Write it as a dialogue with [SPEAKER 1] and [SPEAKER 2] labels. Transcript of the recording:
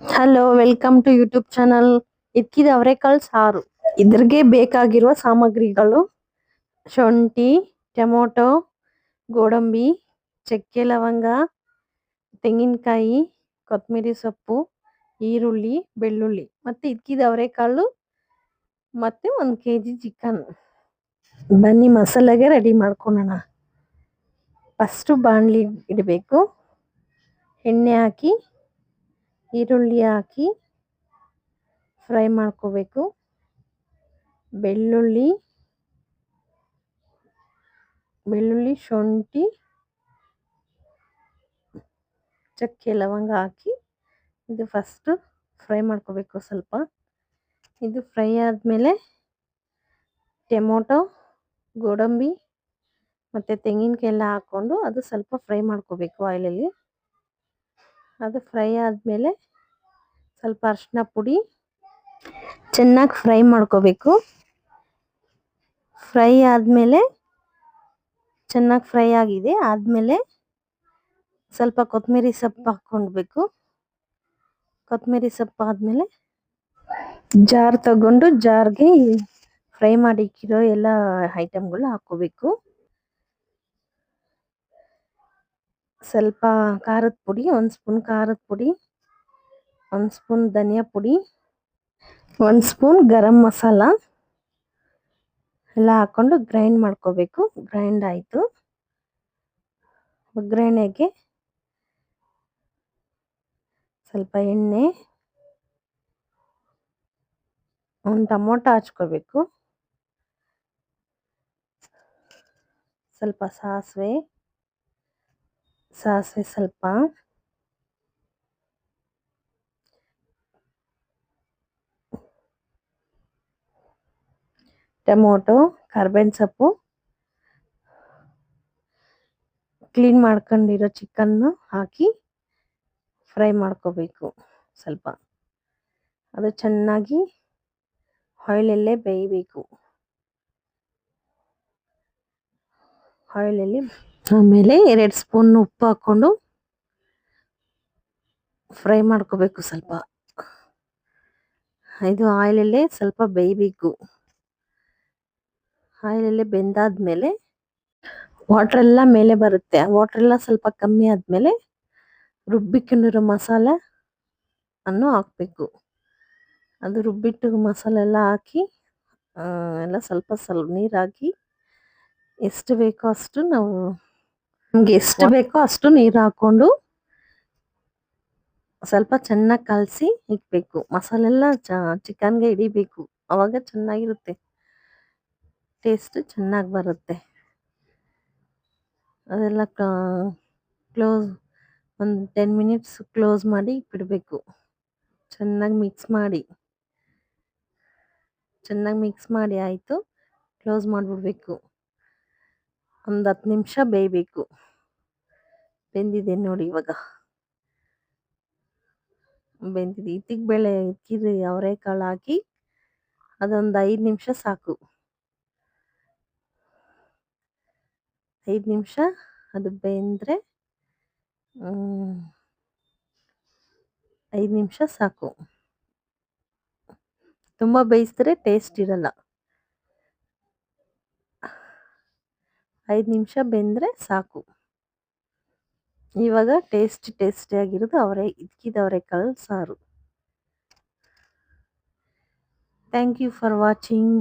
[SPEAKER 1] Hello welcome to YouTube channel ಇದ್ಕಿದ ಅವರೆಕಾಳು ಸಾರು. ಇದ್ರಿಗೆ ಬೇಕಾಗಿರುವ ಸಾಮಗ್ರಿಗಳು ಶುಂಠಿ, ಟೊಮೊಟೊ, ಗೋಡಂಬಿ, ಚಕ್ಕೆ ಲವಂಗ, ತೆಂಗಿನಕಾಯಿ ಕೊತ್ತಂಬರಿ ಸೊಪ್ಪು, ಈರುಳ್ಳಿ, ಬೆಳ್ಳುಳ್ಳಿ. ಮತ್ತು ಇದ್ಕಿದ ಅವರೆಕಾಳು ಮತ್ತು ಒಂದು ಕೆ ಜಿ ಚಿಕನ್ ಬನ್ನಿ ಮಸಾಲೆಗೆ ರೆಡಿ ಮಾಡ್ಕೊಳ್ಳೋಣ ಫಸ್ಟು ಬಾಣಲಿ ಇಡಬೇಕು. ಎಣ್ಣೆ ಹಾಕಿ ಈರುಳ್ಳಿ ಹಾಕಿ ಫ್ರೈ ಮಾಡ್ಕೋಬೇಕು. ಬೆಳ್ಳುಳ್ಳಿ ಬೆಳ್ಳುಳ್ಳಿ, ಶುಂಠಿ, ಚಕ್ಕೆ ಲವಂಗ ಹಾಕಿ ಇದು ಫಸ್ಟು ಫ್ರೈ ಮಾಡ್ಕೋಬೇಕು ಸ್ವಲ್ಪ. ಇದು ಫ್ರೈ ಆದಮೇಲೆ ಟೊಮೊಟೊ, ಗೋಡಂಬಿ ಮತ್ತು ತೆಂಗಿನಕಾಯಿ ಎಲ್ಲ ಹಾಕ್ಕೊಂಡು ಅದು ಸ್ವಲ್ಪ ಫ್ರೈ ಮಾಡ್ಕೋಬೇಕು ಆಯಿಲಲ್ಲಿ ಅದು ಫ್ರೈ ಆದಮೇಲೆ ಸ್ವಲ್ಪ ಅರಿಶಿನ ಪುಡಿ ಚೆನ್ನಾಗಿ ಫ್ರೈ ಮಾಡ್ಕೋಬೇಕು. ಫ್ರೈ ಆದಮೇಲೆ ಚೆನ್ನಾಗಿ ಫ್ರೈ ಆಗಿದೆ. ಆದಮೇಲೆ ಸ್ವಲ್ಪ ಕೊತ್ತಂಬರಿ ಸೊಪ್ಪು ಹಾಕ್ಕೊಳ್ಬೇಕು ಕೊತ್ತಂಬರಿ ಸೊಪ್ಪು ಆದಮೇಲೆ ಜಾರ್ ತಗೊಂಡು ಜಾರ್ಗೆ ಫ್ರೈ ಮಾಡಿ ಇಕ್ಕಿರೋ ಎಲ್ಲ ಐಟಮ್ಗಳು ಹಾಕ್ಕೋಬೇಕು. ಸ್ವಲ್ಪ ಖಾರದ ಪುಡಿ, ಒಂದು ಸ್ಪೂನ್ ಖಾರದ ಪುಡಿ, ಒಂದು ಸ್ಪೂನ್ ಧನಿಯಾ ಪುಡಿ, ಒಂದು ಸ್ಪೂನ್ ಗರಂ ಮಸಾಲ ಎಲ್ಲ ಹಾಕೊಂಡು ಗ್ರೈಂಡ್ ಮಾಡ್ಕೋಬೇಕು. ಗ್ರೈಂಡ್ ಆಯಿತು. ಒಗ್ಗರಣೆಗೆ ಸ್ವಲ್ಪ ಎಣ್ಣೆ, ಒಂದು ಟೊಮೊಟೊ ಹಚ್ಕೋಬೇಕು. ಸ್ವಲ್ಪ ಸಾಸಿವೆ. ಸಾಸಿವೆ ಸ್ವಲ್ಪ. ಟೊಮೊಟೊ, ಕರ್ಬೇವಿನ ಸೊಪ್ಪು. ಕ್ಲೀನ್ ಮಾಡ್ಕೊಂಡಿರೋ ಚಿಕನ್ನು ಹಾಕಿ ಫ್ರೈ ಮಾಡ್ಕೋಬೇಕು ಸ್ವಲ್ಪ. ಅದು ಚೆನ್ನಾಗಿ ಆಯಿಲಲ್ಲೇ ಬೇಯಬೇಕು. ಆಯಿಲಲ್ಲಿ ಆಮೇಲೆ ಎರಡು ಸ್ಪೂನ್ ಉಪ್ಪು ಹಾಕ್ಕೊಂಡು ಫ್ರೈ ಮಾಡ್ಕೋಬೇಕು ಸ್ವಲ್ಪ. ಇದು ಆಯಿಲಲ್ಲೇ ಸ್ವಲ್ಪ ಬೇಯಬೇಕು. ಆಯಿಲಲ್ಲೇ ಬೆಂದಾದ್ಮೇಲೆ ವಾಟ್ರೆಲ್ಲ ಮೇಲೆ ಬರುತ್ತೆ. ವಾಟ್ರೆಲ್ಲ ಸ್ವಲ್ಪ ಕಮ್ಮಿ ಆದಮೇಲೆ ರುಬ್ಬಿಕೊಂಡಿರೋ ಮಸಾಲೆ ಅನ್ನು ಹಾಕಬೇಕು. ಅದು ರುಬ್ಬಿಟ್ಟು ಮಸಾಲೆ ಎಲ್ಲ ಹಾಕಿ ಎಲ್ಲ ಸ್ವಲ್ಪ ಸ್ವಲ್ಪ ನೀರು ಹಾಕಿ ಎಷ್ಟು ಬೇಕೋ ಅಷ್ಟು ನಾವು ನಮ್ಗೆ ಎಷ್ಟು ಬೇಕೋ ಅಷ್ಟು ನೀರು ಹಾಕೊಂಡು ಸ್ವಲ್ಪ ಚೆನ್ನಾಗಿ ಕಲಸಿ ಇಕ್ಬೇಕು. ಮಸಾಲೆ ಎಲ್ಲ ಚಿಕನ್ಗೆ ಹಿಡಿಬೇಕು. ಅವಾಗ ಚೆನ್ನಾಗಿರುತ್ತೆ. ಟೇಸ್ಟ್ ಚೆನ್ನಾಗಿ ಬರುತ್ತೆ. ಅದೆಲ್ಲ ಕ್ಲೋಸ್ ಒಂದು ಟೆನ್ ಮಿನಿಟ್ಸ್ ಕ್ಲೋಸ್ ಮಾಡಿ ಬಿಡಬೇಕು ಚೆನ್ನಾಗಿ ಮಿಕ್ಸ್ ಮಾಡಿ. ಚೆನ್ನಾಗಿ ಮಿಕ್ಸ್ ಮಾಡಿ ಆಯಿತು. ಕ್ಲೋಸ್ ಮಾಡಿಬಿಡ್ಬೇಕು. ಒಂದು ಹತ್ತು ನಿಮಿಷ ಬೇಯಬೇಕು. ಬೆಂದಿದೆ ನೋಡಿ ಇವಾಗ. ಬೆಂದಿದೆ. ಇತ್ತಿಗೆ ಬೇಳೆ ಇಕ್ಕಿರಿ ಅವರೆಕಾಳು ಹಾಕಿ ಅದೊಂದು ಐದು ನಿಮಿಷ ಸಾಕು. ಐದು ನಿಮಿಷ ಅದು ಬೆಂದರೆ ಐದು ನಿಮಿಷ ಸಾಕು. ತುಂಬ ಬೇಯಿಸಿದ್ರೆ ಟೇಸ್ಟ್ ಇರಲ್ಲ. ಐದು ನಿಮಿಷ ಬೆಂದರೆ ಸಾಕು. ಇವಾಗ ಟೇಸ್ಟ್ ಟೇಸ್ಟಿಯಾಗಿರೋದು ಅವರೇ, ಇದ್ಕಿದ ಅವರೆಕಾಳು ಸಾರು ಥ್ಯಾಂಕ್ ಯು ಫಾರ್ ವಾಚಿಂಗ್.